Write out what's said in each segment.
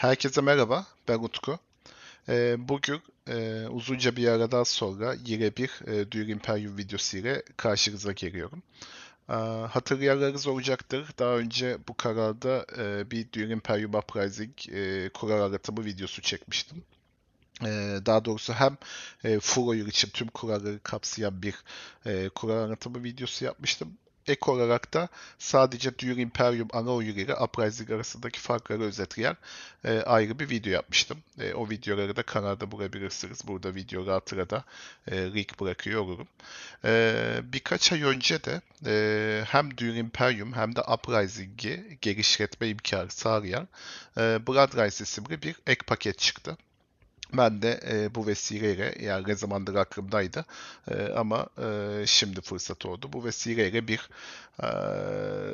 Herkese merhaba, ben Utku. Ee, bugün e, uzunca bir aradan sonra yine bir e, Dür Imperium videosu ile karşınıza geliyorum. Ee, hatırlayanlarınız olacaktır. Daha önce bu kanalda e, bir Dür Imperium Uprising kural aratımı videosu çekmiştim. Ee, daha doğrusu hem full oyun için tüm kuralları kapsayan bir kural anlatımı videosu yapmıştım. Ek olarak da sadece Dune Imperium ana oyunu ile Uprising arasındaki farkları özetleyen e, ayrı bir video yapmıştım. E, o videoları da kanalda bulabilirsiniz. Burada video rahatlıkla da e, link bırakıyor olurum. E, birkaç ay önce de e, hem Dune Imperium hem de Uprising'i geliştirme imkanı sağlayan e, Blood isimli bir ek paket çıktı. Ben de e, bu vesileyle yani ne zamandır aklımdaydı e, ama e, şimdi fırsat oldu. Bu vesileyle bir e,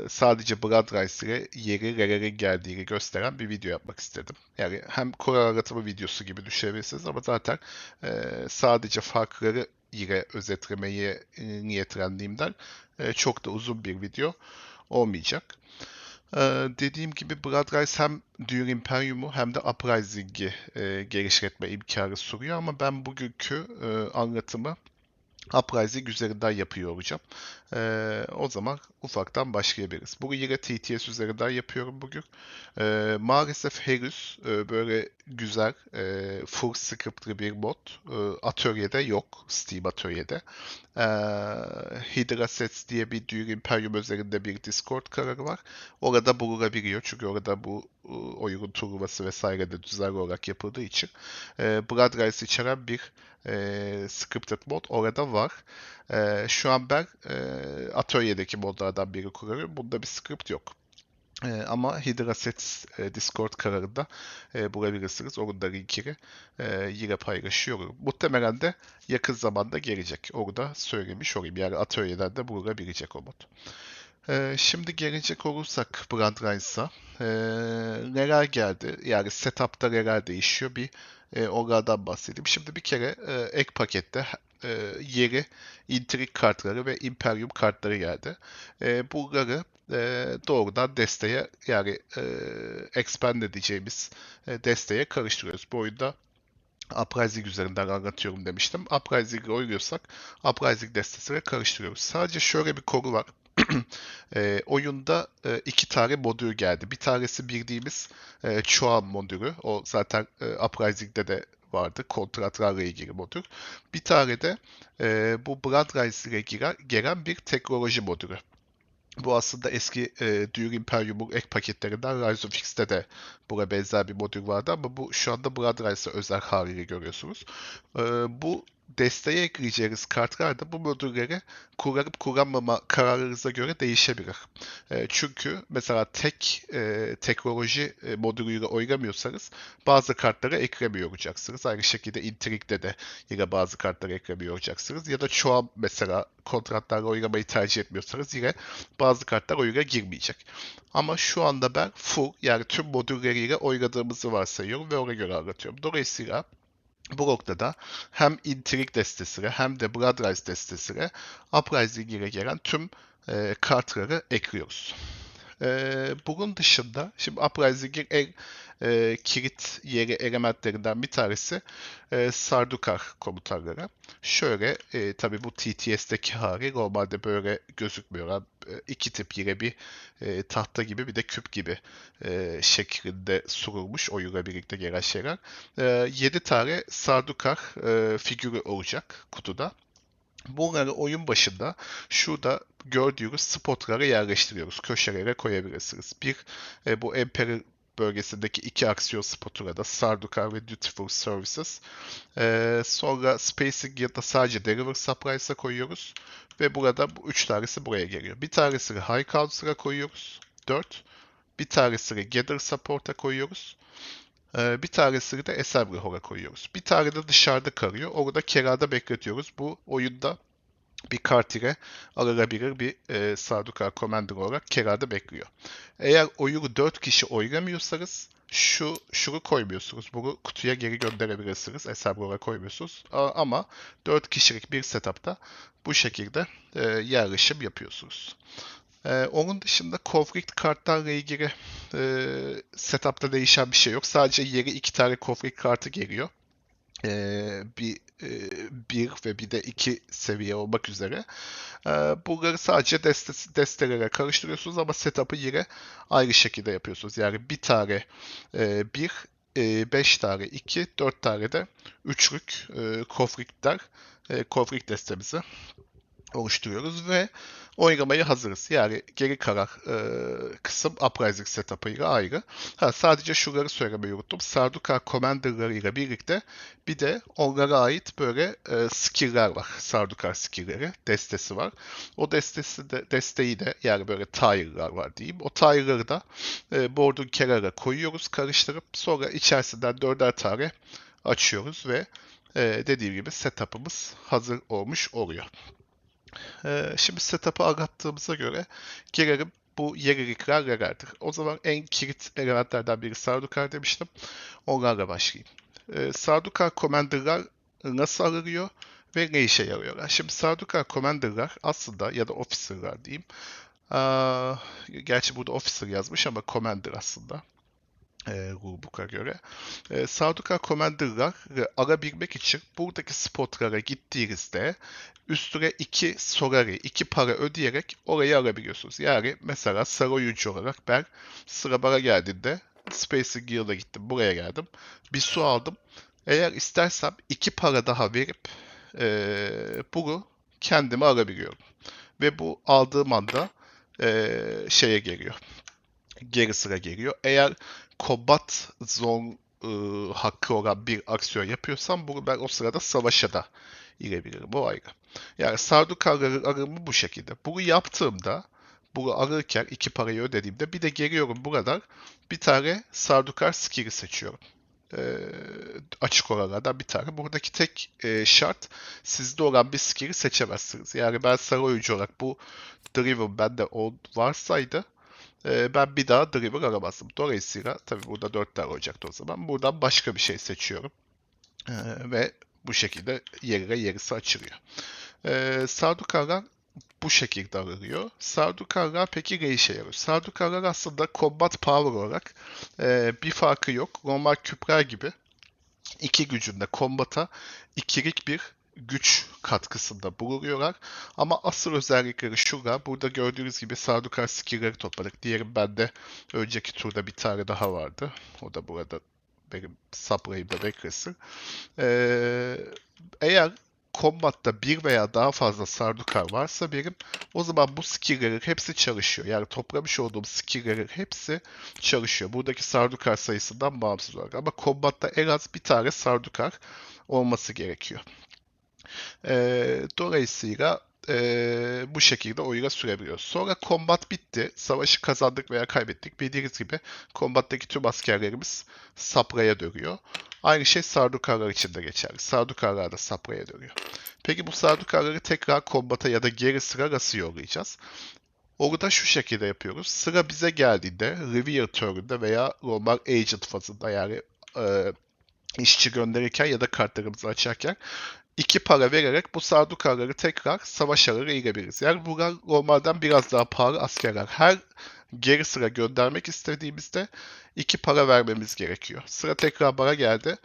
sadece Blood Rise ile yeri nerelere geldiğini gösteren bir video yapmak istedim. Yani hem kural aratımı videosu gibi düşünebilirsiniz ama zaten e, sadece farkları ile özetlemeye e, niyetlendiğimden e, çok da uzun bir video olmayacak. Ee, dediğim gibi Blood Rise hem Dune Imperium'u hem de Uprising'i e, geliştirme imkanı sunuyor ama ben bugünkü e, anlatımı Uprising üzerinden yapıyor olacağım. Ee, o zaman ufaktan başlayabiliriz. Bugün yine TTS üzerinden yapıyorum bugün. Ee, maalesef henüz e, böyle güzel e, full scriptli bir mod e, atölyede yok. Steam atölyede. Ee, Hydra Sets diye bir Dune Imperium üzerinde bir Discord kanalı var. Orada bulunabiliyor. Çünkü orada bu e, oyunun turnuvası vesaire de düzenli olarak yapıldığı için e, Blood Rise içeren bir e, scripted mod orada var. E, şu an ben e, atölyedeki modlardan biri kuruyorum. Bunda bir script yok. E, ama Hydra Sets e, Discord kanalında e, bulabilirsiniz. Onun da linkini e, yine paylaşıyorum. Muhtemelen de yakın zamanda gelecek. Orada söylemiş olayım. Yani atölyeden de bulunabilecek o mod. E, şimdi gelecek olursak Brand Rise'a e, neler geldi? Yani setup'ta neler değişiyor? Bir e, onlardan bahsedeyim. Şimdi bir kere e, ek pakette e, yeri intrik kartları ve imperium kartları geldi. E, bunları e, doğrudan desteğe yani e, expand edeceğimiz e, desteğe karıştırıyoruz. Bu oyunda Uprising üzerinden anlatıyorum demiştim. Uprising'i oynuyorsak Uprising destesiyle karıştırıyoruz. Sadece şöyle bir konu var. e, oyunda e, iki tane modül geldi. Bir tanesi bildiğimiz e, Chuan modülü. O zaten e, Uprising'de de vardı. Kontratlarla ilgili modül. Bir tane de e, bu Blood ile giren, gelen bir teknoloji modülü. Bu aslında eski e, Dune Imperium'un ek paketlerinden Rise of X'te de buna benzer bir modül vardı ama bu şu anda Blood özel haliyle görüyorsunuz. E, bu desteğe ekleyeceğiniz kartlar da bu modülleri kullanıp kullanmama kararınıza göre değişebilir. E, çünkü mesela tek e, teknoloji e, modülüyle oynamıyorsanız bazı kartları eklemiyor olacaksınız. Aynı şekilde Intrigue'de de yine bazı kartları eklemiyor olacaksınız. Ya da çoğu mesela kontratlarla oynamayı tercih etmiyorsanız yine bazı kartlar oyuna girmeyecek. Ama şu anda ben full yani tüm modülleriyle oynadığımızı varsayıyorum ve ona göre anlatıyorum. Dolayısıyla bu noktada hem Intrigue destesine hem de Blood Rise destesine Uprising ile gelen tüm e, kartları ekliyoruz. E, bunun dışında şimdi Uprising'in en e, kilit yeri elementlerinden bir tanesi e, Sardukar komutanları. Şöyle e, tabi bu TTS'deki hali normalde böyle gözükmüyor. E, iki tip yine bir e, tahta gibi bir de küp gibi e, şeklinde surulmuş oyunla birlikte gelen şeyler. E, 7 tane Sardukar e, figürü olacak kutuda. Bunları oyun başında şurada gördüğünüz spotlara yerleştiriyoruz. Köşelere koyabilirsiniz. Bir e, bu Emperor bölgesindeki iki aksiyon spotuna da Sardukar ve Dutiful Services. Ee, sonra Spacing ya da sadece Deliver Supplies'a koyuyoruz. Ve burada bu üç tanesi buraya geliyor. Bir tanesini High Council'a koyuyoruz. 4. Bir tanesini Gather Support'a koyuyoruz. Ee, bir tanesini de Assembly Hall'a koyuyoruz. Bir tane de dışarıda kalıyor. Orada kerada bekletiyoruz. Bu oyunda bir kart ile alınabilir bir e, Sarduka Commander olarak kerada bekliyor. Eğer oyunu 4 kişi oynamıyorsanız şu şunu koymuyorsunuz. Bunu kutuya geri gönderebilirsiniz. Hesabına koymuyorsunuz. Ama 4 kişilik bir setupta bu şekilde e, yerleşim yapıyorsunuz. Ee, onun dışında conflict kartlarla ilgili e, setup'ta değişen bir şey yok. Sadece yeri iki tane conflict kartı geliyor. Ee, bir e, bir ve bir de iki seviye olmak üzere. Ee, bunları sadece deste, destelere karıştırıyorsunuz ama setup'ı yine ayrı şekilde yapıyorsunuz. Yani bir tane e, bir, e, beş tane iki, dört tane de üçlük e, conflictler, e, conflict destemizi oluşturuyoruz ve oynamaya hazırız. Yani geri kalan e, kısım Uprising setup'ıyla ayrı. Ha, sadece şunları söylemeyi unuttum. Sarduka Commander'ları ile birlikte bir de onlara ait böyle e, skill'ler var. Sarduka skill'leri, destesi var. O destesi de, desteği de yani böyle tire'lar var diyeyim. O tire'ları da e, board'un kenarına koyuyoruz karıştırıp sonra içerisinden dörder tane açıyoruz ve e, dediğim gibi setup'ımız hazır olmuş oluyor. Ee, şimdi setup'ı anlattığımıza göre gelelim bu yenilikler nelerdir? O zaman en kilit elementlerden biri Sardukar demiştim. Onlarla başlayayım. Ee, Sardukar Commander'lar nasıl alınıyor ve ne işe yarıyorlar? Şimdi Sardukar Commander'lar aslında ya da Officer'lar diyeyim. Gerçi burada Officer yazmış ama Commander aslında e, Rulebook'a göre. E, Sarduka Commander'ları alabilmek için buradaki spotlara gittiğinizde üstüne iki sorari, iki para ödeyerek orayı alabiliyorsunuz. Yani mesela sarı oyuncu olarak ben sıra bana geldiğinde Space Gear'la gittim. Buraya geldim. Bir su aldım. Eğer istersem iki para daha verip e, bunu kendime alabiliyorum. Ve bu aldığım anda e, şeye geliyor. Geri sıra geliyor. Eğer combat zone e, hakkı olan bir aksiyon yapıyorsam bunu ben o sırada savaşa da girebilirim. Bu ayrı. Yani Sardukarların arımı bu şekilde. Bunu yaptığımda bunu ararken iki parayı ödediğimde bir de geliyorum buradan bir tane Sardukar skill'i seçiyorum. Ee, açık olanlardan bir tane. Buradaki tek e, şart sizde olan bir skill'i seçemezsiniz. Yani ben sarı oyuncu olarak bu Driven bende o varsaydı e, ben bir daha Driver aramazdım. Dolayısıyla tabii burada 4 tane olacaktı o zaman. Buradan başka bir şey seçiyorum. E, ve bu şekilde yerine yerisi açılıyor. E, Sardukarlar bu şekilde arıyor. Sardukarlar peki ne işe yarıyor? Sardukarlar aslında combat power olarak e, bir farkı yok. Normal küpler gibi iki gücünde kombata ikilik bir güç katkısında bulunuyorlar. Ama asıl özellikleri şurada. Burada gördüğünüz gibi Sardukar skill'leri topladık. Diğerim bende önceki turda bir tane daha vardı. O da burada benim Subrame'da beklesin. Ee, eğer kombatta bir veya daha fazla Sardukar varsa benim o zaman bu skill'lerin hepsi çalışıyor. Yani toplamış olduğum skill'lerin hepsi çalışıyor. Buradaki Sardukar sayısından bağımsız olarak. Ama kombatta en az bir tane Sardukar olması gerekiyor. E, dolayısıyla e, bu şekilde oyuna sürebiliyoruz. Sonra kombat bitti. Savaşı kazandık veya kaybettik. Bildiğiniz gibi kombattaki tüm askerlerimiz Sapra'ya dönüyor. Aynı şey Sardukarlar için de geçerli. Sardukarlar da Sapra'ya dönüyor. Peki bu Sardukarları tekrar kombata ya da geri sıra nasıl yollayacağız? Orada şu şekilde yapıyoruz. Sıra bize geldiğinde Revere turn'unda veya normal Agent fazında yani e, işçi gönderirken ya da kartlarımızı açarken iki para vererek bu sardukaları tekrar savaş ararı ilebiliriz. Yani bunlar normalden biraz daha pahalı askerler. Her geri sıra göndermek istediğimizde iki para vermemiz gerekiyor. Sıra tekrar bana geldi.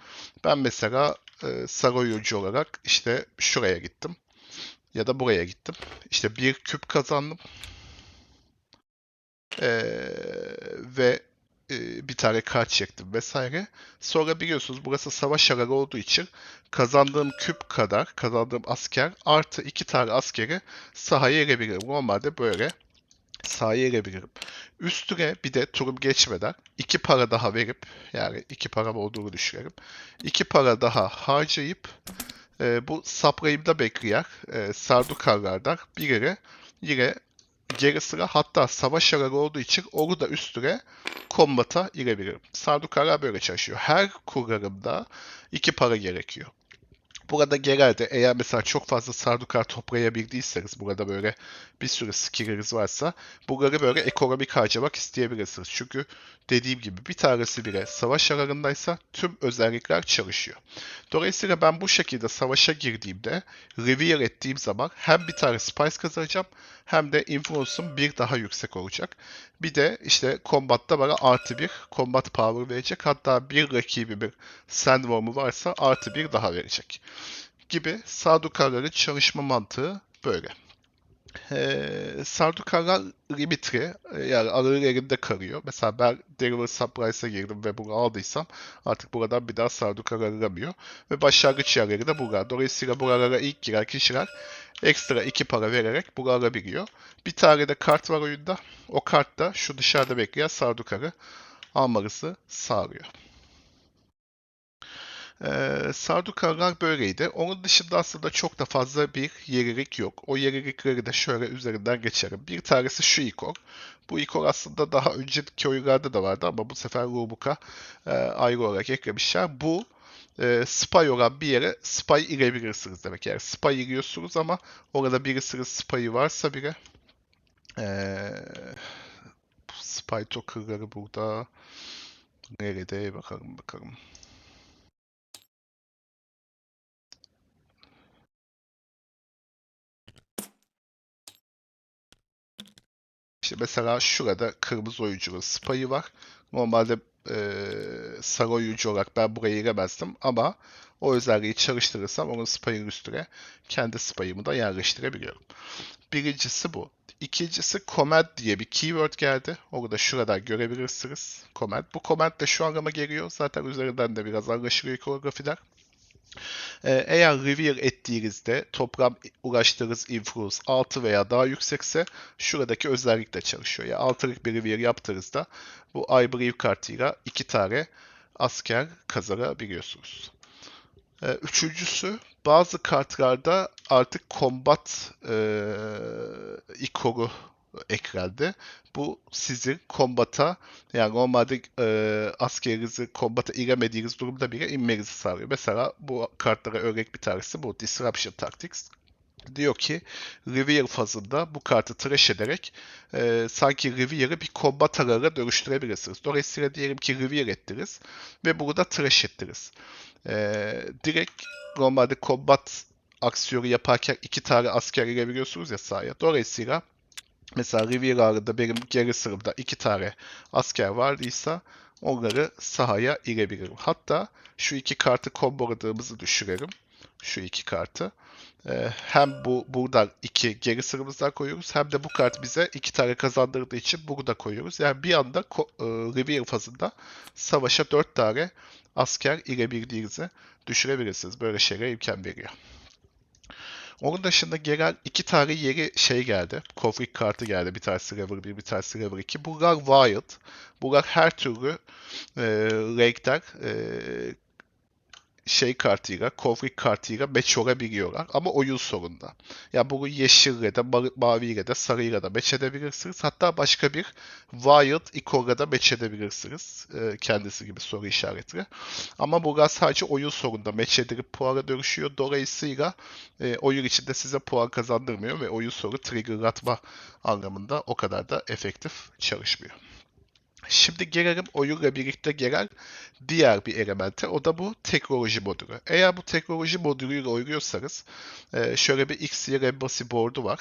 Ben mesela e, sarı oyuncu olarak işte şuraya gittim. Ya da buraya gittim. İşte bir küp kazandım. Ee, ve e, bir tane kart çektim vesaire. Sonra biliyorsunuz burası savaş alanı olduğu için kazandığım küp kadar kazandığım asker artı iki tane askeri sahaya erebilirim. Normalde böyle sahaya erebilirim. Üstüne bir de turum geçmeden iki para daha verip yani iki param olduğunu düşünelim. İki para daha harcayıp e, bu Saprayım'da bekleyen e, Sardukarlardan birileri yine geri sıra hatta savaş alanı olduğu için onu da üstüne kombata girebilirim. Sardukarlar böyle çalışıyor. Her kurarımda iki para gerekiyor. Burada genelde eğer mesela çok fazla sardukar toplayabildiyseniz burada böyle bir sürü skill'iniz varsa bunları böyle ekonomik harcamak isteyebilirsiniz. Çünkü dediğim gibi bir tanesi bile savaş alanındaysa tüm özellikler çalışıyor. Dolayısıyla ben bu şekilde savaşa girdiğimde reveal ettiğim zaman hem bir tane spice kazanacağım hem de influence'um bir daha yüksek olacak. Bir de işte combat'ta bana artı bir combat power verecek. Hatta bir rakibimin sandworm'u varsa artı bir daha verecek. Gibi sardukarların çalışma mantığı böyle. Ee, sardukarlar limitri yani ağır elinde kalıyor. Mesela ben Deliver Surprise'a girdim ve bunu aldıysam artık buradan bir daha sardukar aramıyor. Ve başlangıç yerleri de buralar. Dolayısıyla buralara ilk giren kişiler ekstra iki para vererek bunu alabiliyor. Bir tane de kart var oyunda. O kart da şu dışarıda bekleyen sardukarı almanızı sağlıyor. Ee, sardukarlar böyleydi. Onun dışında aslında çok da fazla bir yerilik yok. O yerilikleri de şöyle üzerinden geçerim. Bir tanesi şu ikon. Bu ikon aslında daha önceki oyunlarda da vardı ama bu sefer Rubuk'a e, ayrı olarak eklemişler. Bu e, spy olan bir yere spy girebilirsiniz demek. Yani spy giriyorsunuz ama orada birisinin spy'ı varsa bile e, spy tokenları burada nerede bakalım bakalım. İşte mesela şurada kırmızı oyuncunun spy'ı var. Normalde e, sarı oyuncu olarak ben buraya giremezdim ama o özelliği çalıştırırsam onun spy'ın üstüne kendi spy'ımı da yerleştirebiliyorum. Birincisi bu. İkincisi command diye bir keyword geldi. Onu da şuradan görebilirsiniz. Command. Bu command de şu anlama geliyor. Zaten üzerinden de biraz anlaşılıyor ikonografiler. Ee, Eğer reveal ettiğinizde toplam uğraştığınız influence 6 veya daha yüksekse şuradaki özellik de çalışıyor. Yani 6'lık bir reveal yaptığınızda bu I Brave kartıyla 2 tane asker kazanabiliyorsunuz. Ee, Üçüncüsü bazı kartlarda artık combat e, ikonu ekranda. Bu sizin kombata yani normalde e, askerinizi kombata giremediğiniz durumda bile inmenizi sağlıyor. Mesela bu kartlara örnek bir tanesi bu Disruption Tactics. Diyor ki Reveal fazında bu kartı trash ederek e, sanki Reveal'ı bir combat arara dönüştürebilirsiniz. Dolayısıyla diyelim ki Reveal ettiniz ve burada trash ettiniz. E, direkt normalde combat aksiyonu yaparken iki tane asker girebiliyorsunuz ya sahaya. Dolayısıyla Mesela Riviera'da benim geri sırımda iki tane asker vardıysa onları sahaya irebilirim. Hatta şu iki kartı komboladığımızı düşürelim. Şu iki kartı. Ee, hem bu buradan iki geri sırımızdan koyuyoruz hem de bu kart bize iki tane kazandırdığı için burada koyuyoruz. Yani bir anda e, Riviera fazında savaşa dört tane asker irebildiğinizi düşürebilirsiniz. Böyle şeylere imkan veriyor. Onun dışında genel iki tane yeri şey geldi. Kovrik kartı geldi. Bir tanesi River 1, bir tanesi River 2. Bunlar wild. Bunlar her türlü e, renkten e, şey kartıyla, kovrik kartıyla match olabiliyorlar. Ama oyun sonunda. Ya yani bunu yeşille de, ma- maviyle de, sarıyla da match edebilirsiniz. Hatta başka bir wild ikonla da match edebilirsiniz. E, kendisi gibi soru işaretli. Ama bunlar sadece oyun sonunda match edilip puana dönüşüyor. Dolayısıyla e, oyun içinde size puan kazandırmıyor ve oyun sonu triggerlatma anlamında o kadar da efektif çalışmıyor. Şimdi gelelim oyunla birlikte gelen diğer bir elemente. O da bu teknoloji modülü. Eğer bu teknoloji modülüyle oynuyorsanız e, şöyle bir X-Year Embassy board'u var.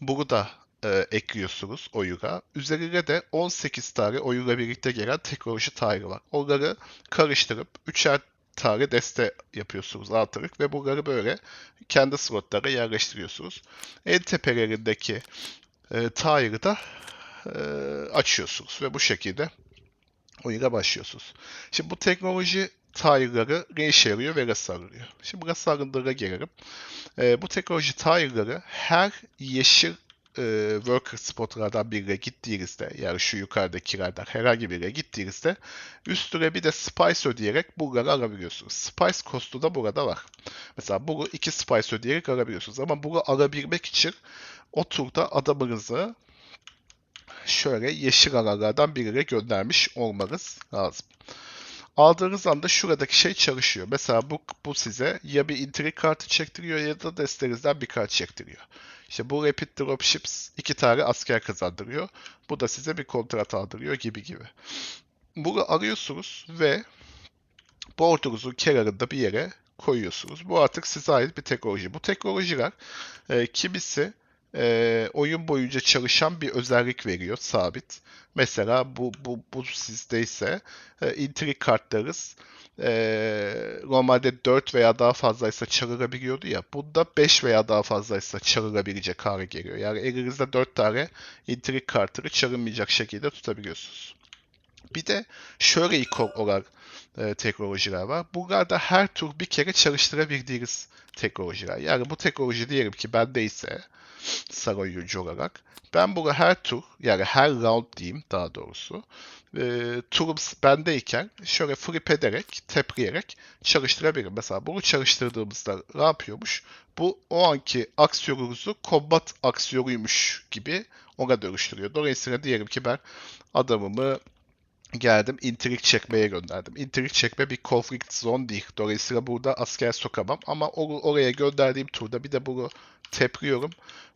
Bunu da e, ekliyorsunuz oyuna. Üzerine de 18 tane oyunla birlikte gelen teknoloji tile var. Onları karıştırıp üçer tane deste yapıyorsunuz artırık ve bunları böyle kendi slotlara yerleştiriyorsunuz. En tepelerindeki e, tile'ı da e, açıyorsunuz ve bu şekilde oyuna başlıyorsunuz. Şimdi bu teknoloji tile'ları ne yarıyor ve nasıl arınıyor? Şimdi burası arındırıra gelelim. E, bu teknoloji tile'ları her yeşil e, worker spotlardan birine gittiğinizde yani şu yukarıdakilerden herhangi birine gittiğinizde üstüne bir de spice ödeyerek bunları alabiliyorsunuz. Spice costu da burada var. Mesela bunu iki spice ödeyerek alabiliyorsunuz ama bunu alabilmek için o turda adamınızı şöyle yeşil aralardan birine göndermiş olmanız lazım. Aldığınız anda şuradaki şey çalışıyor. Mesela bu, bu size ya bir intrig kartı çektiriyor ya da destenizden bir kart çektiriyor. İşte bu Rapid Dropships iki tane asker kazandırıyor. Bu da size bir kontrat aldırıyor gibi gibi. Bunu arıyorsunuz ve board'unuzun kenarında bir yere koyuyorsunuz. Bu artık size ait bir teknoloji. Bu teknolojiler e, kimisi e, oyun boyunca çalışan bir özellik veriyor sabit. Mesela bu bu bu sizdeyse e, intrig kartlarız e, normalde 4 veya daha fazlaysa çalınabiliyordu ya. Bunda 5 veya daha fazlaysa çalınabilecek hale geliyor. Yani elinizde 4 tane intrig kartını çalınmayacak şekilde tutabiliyorsunuz. Bir de şöyle ikon olarak e, teknolojiler var. Bunlar da her tur bir kere çalıştırabildiğiniz teknolojiler. Yani bu teknoloji diyelim ki bendeyse sarı oyuncu olarak ben bunu her tur yani her round diyeyim daha doğrusu e, turum bendeyken şöyle flip ederek, tepleyerek çalıştırabilirim. Mesela bunu çalıştırdığımızda ne yapıyormuş? Bu o anki aksiyonunuzu combat aksiyonuymuş gibi ona dönüştürüyor. Dolayısıyla diyelim ki ben adamımı geldim intrig çekmeye gönderdim. Intrig çekme bir conflict zone değil. Dolayısıyla burada asker sokamam. Ama or- oraya gönderdiğim turda bir de bunu tepliyorum.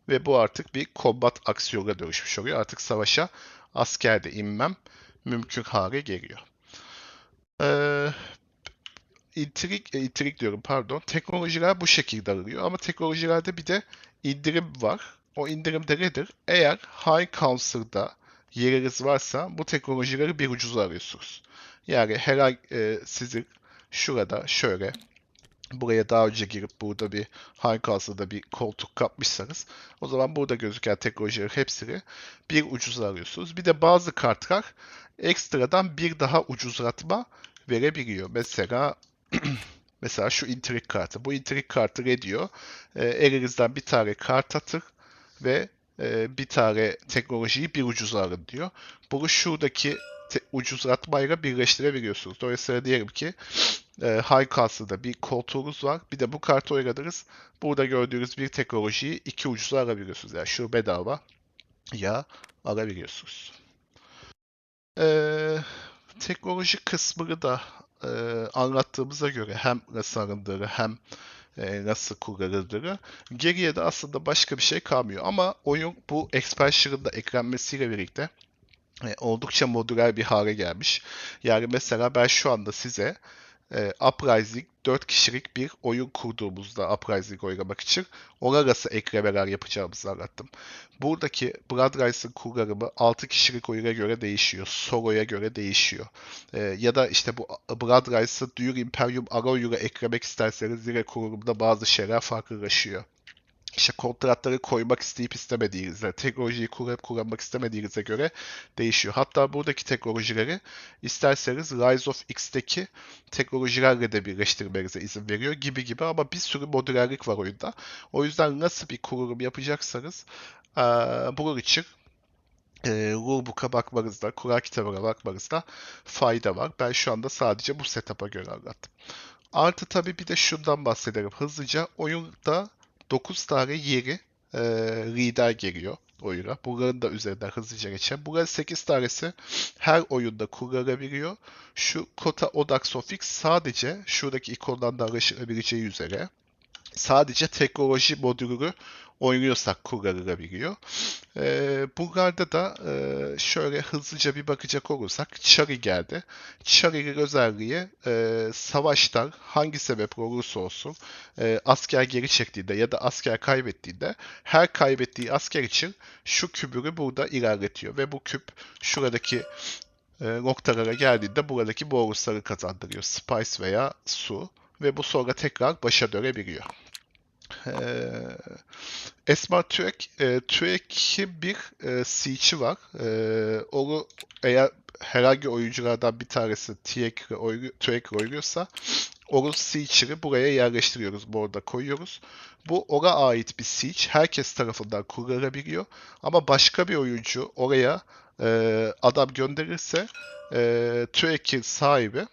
Ve bu artık bir combat aksiyona dönüşmüş oluyor. Artık savaşa asker de inmem mümkün hale geliyor. Ee, intrig, e, intrig diyorum pardon. Teknolojiler bu şekilde alınıyor. Ama teknolojilerde bir de indirim var. O indirim de nedir? Eğer High Council'da yeriniz varsa bu teknolojileri bir ucuza arıyorsunuz. Yani herhangi e, sizin şurada şöyle buraya daha önce girip burada bir High Castle'da bir koltuk kapmışsanız o zaman burada gözüken teknolojileri hepsini bir ucuza arıyorsunuz. Bir de bazı kartlar ekstradan bir daha ucuzlatma verebiliyor. Mesela mesela şu intrig kartı. Bu intrig kartı ne diyor? E, elinizden bir tane kart atır ve e, bir tane teknolojiyi bir ucuza alın diyor. Bunu şuradaki te- ucuzlatmayla birleştirebiliyorsunuz. Dolayısıyla diyelim ki e, High Castle'da bir koltuğunuz var. Bir de bu kartı oynadınız. Burada gördüğünüz bir teknolojiyi iki ucuza alabiliyorsunuz. Yani şu bedava ya alabiliyorsunuz. Ee, teknoloji kısmını da e, anlattığımıza göre hem nasıl alındığını hem e, nasıl kullanıldığını geriye de aslında başka bir şey kalmıyor. Ama oyun bu expansion'ın da eklenmesiyle birlikte e, oldukça modüler bir hale gelmiş. Yani mesela ben şu anda size e, Uprising 4 kişilik bir oyun kurduğumuzda Uprising oynamak için ona nasıl eklemeler yapacağımızı anlattım. Buradaki Blood Rise'ın kullanımı 6 kişilik oyuna göre değişiyor. Solo'ya göre değişiyor. E, ya da işte bu Blood Rise'ı Dune Imperium Arroyo'ya eklemek isterseniz yine kurulumda bazı şeyler farklılaşıyor işte kontratları koymak isteyip istemediğinizde, teknolojiyi kullanıp kullanmak istemediğinize göre değişiyor. Hatta buradaki teknolojileri isterseniz Rise of X'teki teknolojilerle de birleştirmenize izin veriyor gibi gibi ama bir sürü modülerlik var oyunda. O yüzden nasıl bir kurulum yapacaksanız bunun için e, rulebook'a bakmanızda, kural kitabına bakmanızda fayda var. Ben şu anda sadece bu setup'a göre anlattım. Artı tabii bir de şundan bahsedelim hızlıca. Oyunda 9 tane yeri e, lider geliyor oyuna. Bunların da üzerinden hızlıca geçelim. Bunların 8 tanesi her oyunda kullanılabiliyor. Şu Kota Odak Sofix sadece şuradaki ikondan da anlaşılabileceği üzere sadece teknoloji modülünü oynuyorsak kullanılabiliyor. E, bunlarda da e, şöyle hızlıca bir bakacak olursak Chari geldi. Chari'nin özelliği e, savaştan hangi sebep olursa olsun e, asker geri çektiğinde ya da asker kaybettiğinde her kaybettiği asker için şu kübürü burada ilerletiyor ve bu küp şuradaki e, noktalara geldiğinde buradaki bonusları kazandırıyor. Spice veya su ve bu sonra tekrar başa dönebiliyor. Ee, Esma Türek, e, Türek'in bir e, Siege'i var. E, onu eğer herhangi oyunculardan bir tanesi Türek oynuyor, Türek oynuyorsa onun Siege'ini buraya yerleştiriyoruz. Burada koyuyoruz. Bu ona ait bir Siege. Herkes tarafından kullanılabiliyor. Ama başka bir oyuncu oraya e, adam gönderirse e, Türek'in sahibi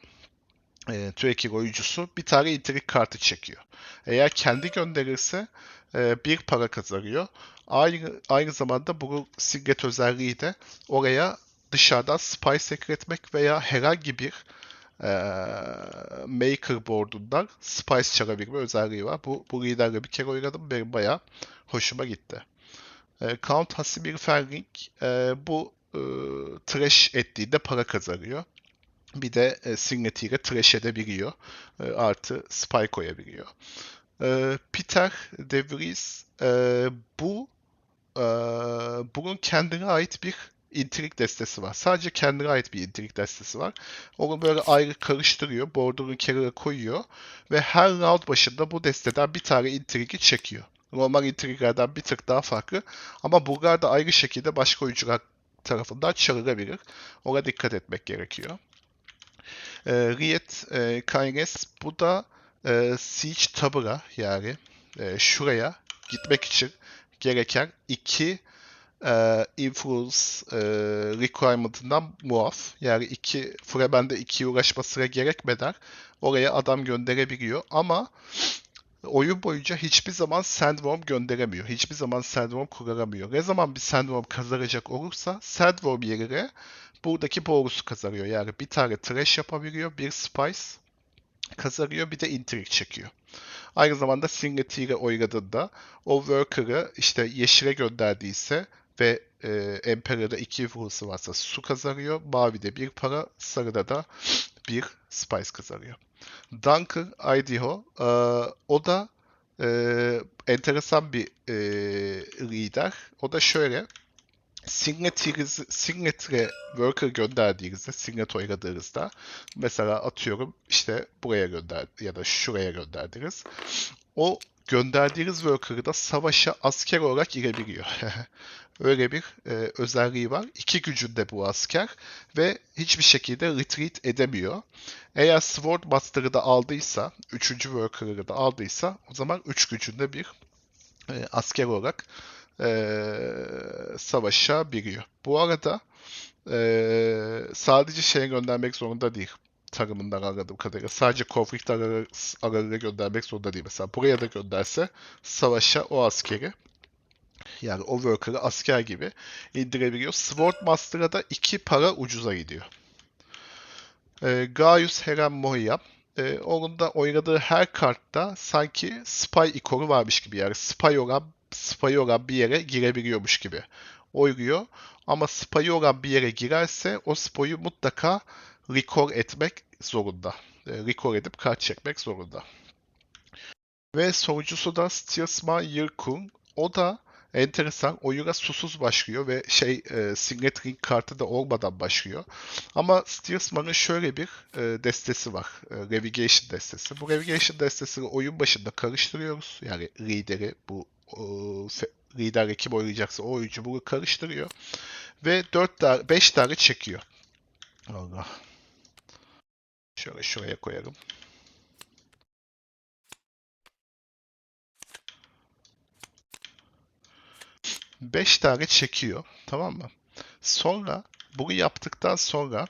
e, Tracker oyuncusu bir tane intrik kartı çekiyor. Eğer kendi gönderirse e, bir para kazanıyor. Aynı, aynı zamanda bu siglet özelliği de oraya dışarıdan spy sekretmek veya herhangi bir e, Maker board'undan Spice çalabilme özelliği var. Bu, bu liderle bir kere oynadım. Benim bayağı hoşuma gitti. E, Count Hasimir Ferring e, bu e, trash ettiğinde para kazanıyor. Bir de e, signetiyle trash edebiliyor. E, artı spy koyabiliyor. E, Peter De Vries e, bu e, bunun kendine ait bir intrik destesi var. Sadece kendine ait bir intrik destesi var. Onu böyle ayrı karıştırıyor. Border'ın kenara koyuyor. Ve her round başında bu desteden bir tane intrigi çekiyor. Normal intriglerden bir tık daha farklı. Ama bunlar da ayrı şekilde başka oyuncular tarafından çalınabilir. Ona dikkat etmek gerekiyor. E, Riet e, Kaynes bu da e, Siege Tabura yani e, şuraya gitmek için gereken iki e, influence e, requirement'ından muaf. Yani iki Fremen'de ikiye uğraşmasına gerekmeden oraya adam gönderebiliyor. Ama oyun boyunca hiçbir zaman sandworm gönderemiyor. Hiçbir zaman sandworm kuramıyor. Ne zaman bir sandworm kazanacak olursa sandworm yerine buradaki borusu kazanıyor. Yani bir tane trash yapabiliyor, bir spice kazanıyor, bir de intrigue çekiyor. Aynı zamanda Singlet ile oynadığında o worker'ı işte yeşile gönderdiyse ve e, Emperor'da iki influence'ı varsa su kazanıyor. Mavide bir para, sarıda da bir spice kazanıyor. Duncan Idaho e, o da e, enteresan bir e, lider. O da şöyle Signature'ı Signature worker gönderdiğinizde, Signature oynadığınızda mesela atıyorum işte buraya gönder ya da şuraya gönderdiniz. O gönderdiğiniz worker'ı da savaşa asker olarak girebiliyor. Öyle bir e, özelliği var. İki gücünde bu asker ve hiçbir şekilde retreat edemiyor. Eğer Sword Master'ı da aldıysa, üçüncü worker'ı da aldıysa o zaman üç gücünde bir e, asker olarak e, savaşabiliyor. Bu arada e, sadece şey göndermek zorunda değil. Tarımından anladığım kadarıyla. Sadece konflikt aralarına göndermek zorunda değil. Mesela buraya da gönderse savaşa o askeri yani o worker'ı asker gibi indirebiliyor. Sword Master'a da iki para ucuza gidiyor. E, Gaius Heren Moria e, onun da oynadığı her kartta sanki spy ikonu varmış gibi yani spy olan spy olan bir yere girebiliyormuş gibi oynuyor. Ama spy olan bir yere girerse o spy'u mutlaka recall etmek zorunda. E, recall edip kart çekmek zorunda. Ve sonuncusu da Steelsman Yirkun. O da enteresan. Oyuna susuz başlıyor ve şey e, Signet Ring kartı da olmadan başlıyor. Ama Steelsman'ın şöyle bir e, destesi var. E, Revigation destesi. Bu Revigation destesini oyun başında karıştırıyoruz. Yani lideri bu lider kim oynayacaksa o oyuncu bunu karıştırıyor. Ve 4 tane 5 tane çekiyor. Allah. Şöyle şuraya koyalım. Beş tane çekiyor. Tamam mı? Sonra bunu yaptıktan sonra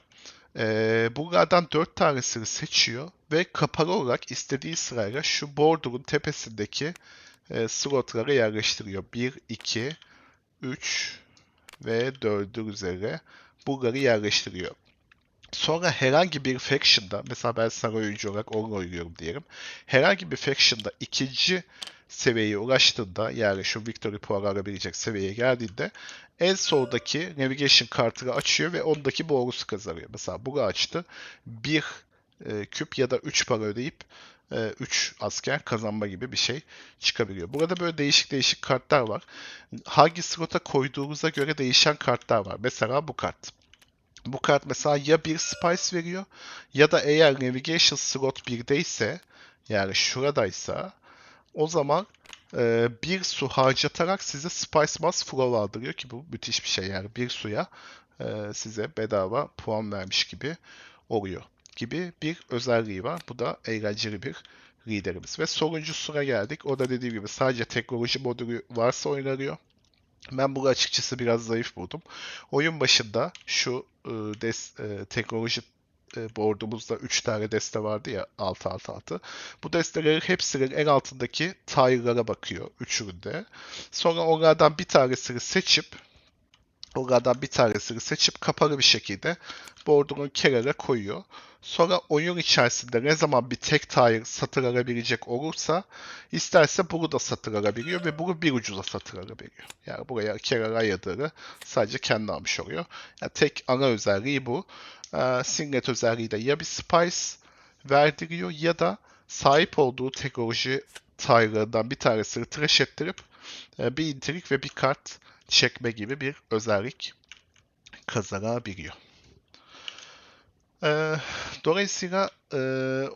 e, bunlardan dört tanesini seçiyor ve kapalı olarak istediği sırayla şu border'ın tepesindeki e, slotlara yerleştiriyor. 1, 2, 3 ve 4 üzere bunları yerleştiriyor. Sonra herhangi bir faction'da, mesela ben sarı oyuncu olarak onu oynuyorum diyelim. Herhangi bir faction'da ikinci seviyeye ulaştığında yani şu victory puanı alabilecek seviyeye geldiğinde en soldaki navigation kartını açıyor ve ondaki bonusu kazanıyor. Mesela bunu açtı. Bir e, küp ya da 3 para ödeyip 3 e, asker kazanma gibi bir şey çıkabiliyor. Burada böyle değişik değişik kartlar var. Hangi slota koyduğunuza göre değişen kartlar var. Mesela bu kart. Bu kart mesela ya bir spice veriyor ya da eğer navigation slot 1'de ise yani şuradaysa o zaman e, bir su harcatarak size spice mass flow aldırıyor ki bu müthiş bir şey yani bir suya e, size bedava puan vermiş gibi oluyor gibi bir özelliği var. Bu da eğlenceli bir liderimiz. Ve sonuncu sıra geldik. O da dediğim gibi sadece teknoloji modülü varsa oynanıyor. Ben bunu açıkçası biraz zayıf buldum. Oyun başında şu e, des, e, teknoloji e, board'umuzda 3 tane deste vardı ya 6 6 6. Bu destelerin hepsinin en altındaki tile'lara bakıyor üçünde. Sonra onlardan bir tanesini seçip Buradan bir tanesini seçip kapalı bir şekilde bordunun kenarına koyuyor. Sonra oyun içerisinde ne zaman bir tek tire satır alabilecek olursa isterse bunu da satır alabiliyor ve bunu bir ucuza satır alabiliyor. Yani buraya kenara ayırdığını sadece kendi almış oluyor. Yani tek ana özelliği bu. Ee, Singlet özelliği de ya bir spice verdiriyor ya da sahip olduğu teknoloji tire'larından bir tanesini tıraş ettirip e, bir intrik ve bir kart çekme gibi bir özellik kazanabiliyor. Ee, dolayısıyla e,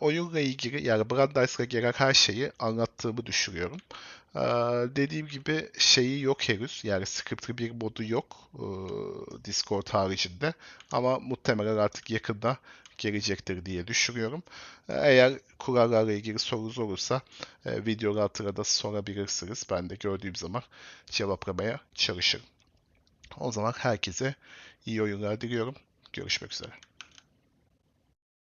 oyunla ilgili yani Brandeis'la gelen her şeyi anlattığımı düşünüyorum. Ee, dediğim gibi şeyi yok henüz. Yani scriptli bir modu yok e, Discord haricinde. Ama muhtemelen artık yakında gelecektir diye düşünüyorum. Ee, Eğer kurallarla ilgili sorunuz olursa e, video altına da sorabilirsiniz. Ben de gördüğüm zaman cevaplamaya çalışırım. O zaman herkese iyi oyunlar diliyorum. Görüşmek üzere.